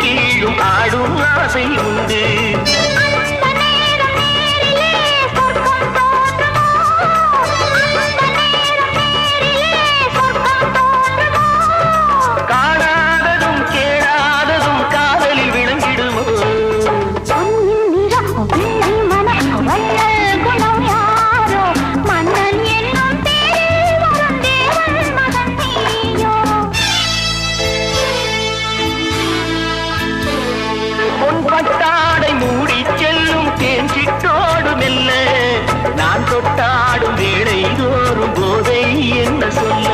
கீழும் ஆடும் ஆசை நான் தொட்டாடும் வேலை தோறும் போதை என்ன சொல்ல?